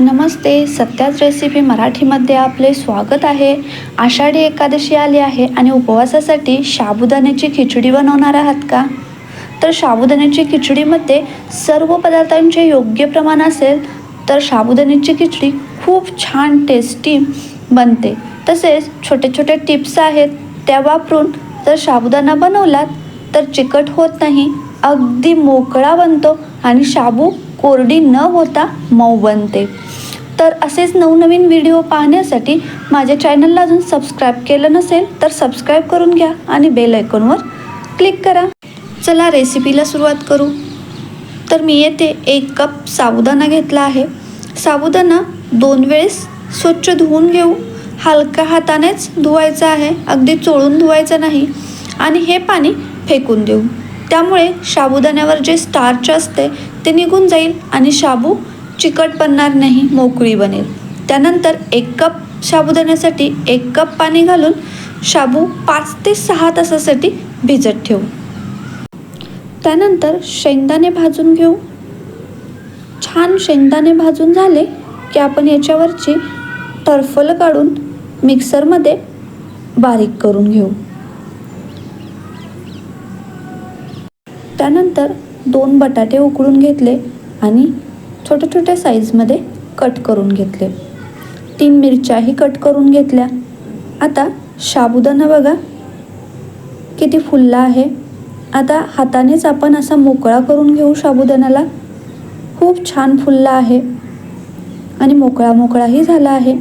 नमस्ते सत्याच recipe मराठीमध्ये आपले स्वागत आहे. आषाढी एकादशी आली आहे आणि उपवासासाठी साबुदाण्याची खिचडी बनवणार आहात का? तर साबुदाण्याची खिचडीमध्ये सर्व पदार्थांचे योग्य प्रमाण असेल तर साबुदाण्याची खिचडी खूप छान टेस्टी बनते. तसेच छोटे छोटे टिप्स आहेत त्या वापरून जर साबुदाणा बनवलात तर चिकट होत नाही अगदी मोकळा बनतो आणि शाबू कोरडी न होता मऊ बनते. तर असेच नवनवीन व्हिडिओ पाहण्यासाठी माझ्या चॅनलला अजून सबस्क्राईब केलं नसेल तर सबस्क्राईब करून घ्या आणि बेल आयकॉनवर क्लिक करा. चला रेसिपीला सुरुवात करू. तर मी येथे एक कप साबुदाणा घेतला आहे. साबुदाणा दोन वेळेस स्वच्छ धुवून घेऊ. हलका हातानेच धुवायचं आहे. अगदी चोळून धुवायचं नाही. आणि हे पाणी फेकून देऊ. त्यामुळे साबुदाण्यावर जे स्टार्च असते ते निघून जाईल आणि शाबू चिकट पडणार नाही मोकळी बनेल. त्यानंतर एक कप साबुदाण्यासाठी एक कप पाणी घालून शाबू पाच ते सहा तासासाठी भिजत ठेवू. त्यानंतर शेंगदाणे भाजून घेऊ. छान शेंगदाणे भाजून झाले की आपण याच्यावरची टर्फल काढून मिक्सरमध्ये बारीक करून घेऊ. त्यानंतर दोन बटाटे उकळून घेतले आणि छोट्या छोट्या साईजमध्ये कट करून घेतले. तीन मिरच्याही कट करून घेतल्या. आता साबुदाणा बघा. किती फुलला आहे. आता हातानेच आपण असा मोकळा करून घेऊ साबुदाण्याला खूप छान फुलला आहे. आणि मोकळा मोकळाही झाला आहे.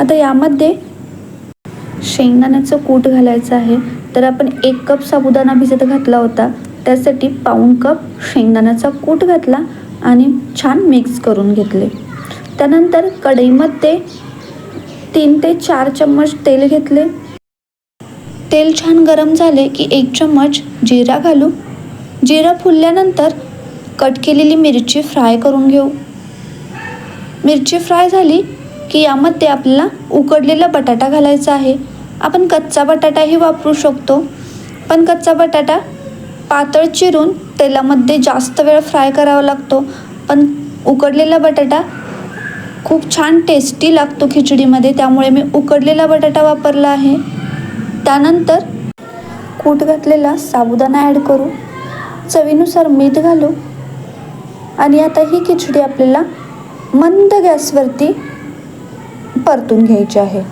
आता यामध्ये शेंगदाण्याचं कूट घालायचं आहे. तर आपण एक कप साबुदाणा भिजत घातला होता. त्यासाठी पाऊण कप शेंगदाण्याचा कूट घातला आणि छान मिक्स करून घेतले. त्यानंतर कढईमध्ये तीन ते चार चम्मच तेल घेतले. तेल छान गरम झाले की एक चम्मच जिरा घालू. जिरा फुलल्यानंतर कट केलेली मिरची फ्राय करून घेऊ. मिरची फ्राय झाली की यामध्ये आपल्याला उकडलेला बटाटा घालायचा आहे. आपण कच्चा बटाटाही वापरू शकतो. पण कच्चा बटाटा पातळ चिरून तेलामध्ये जास्त वेळ फ्राय करावा लागतो. पण उकडलेला बटाटा खूप छान टेस्टी लागतो खिचडीमध्ये त्यामुळे मी उकडलेला बटाटा वापरला आहे. त्यानंतर कूट घातलेला साबुदाणा ॲड करू. चवीनुसार मीठ घालू. आणि आता ही खिचडी आपल्याला मंद गॅसवरती परतून घ्यायची आहे.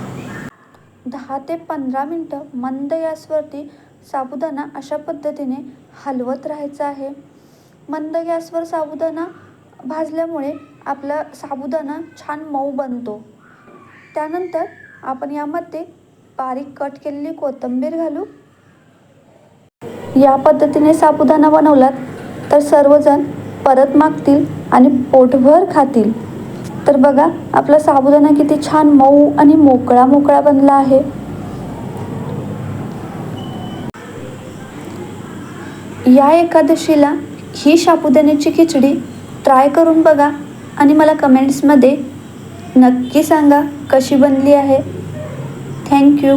दहा ते पंधरा मिनटं मंद गॅसवरती साबुदाणा अशा पद्धतीने हलवत राहायचं आहे. मंद गॅसवर साबुदाणा भाजल्यामुळे आपला साबुदाणा छान मऊ बनतो. त्यानंतर आपण यामध्ये बारीक कट केलेली कोथिंबीर घालू. या पद्धतीने साबुदाणा बनवलात तर सर्वजण परत मागतील आणि पोटभर खातील. तर बघा आपला साबुदाणा किती छान मऊ आणि मोकळा मोकळा बनला आहे. या एकादशीला ही साबुदाण्याची खिचडी ट्राय करून बघा आणि मला कमेंट्समध्ये नक्की सांगा कशी बनली आहे. थँक्यू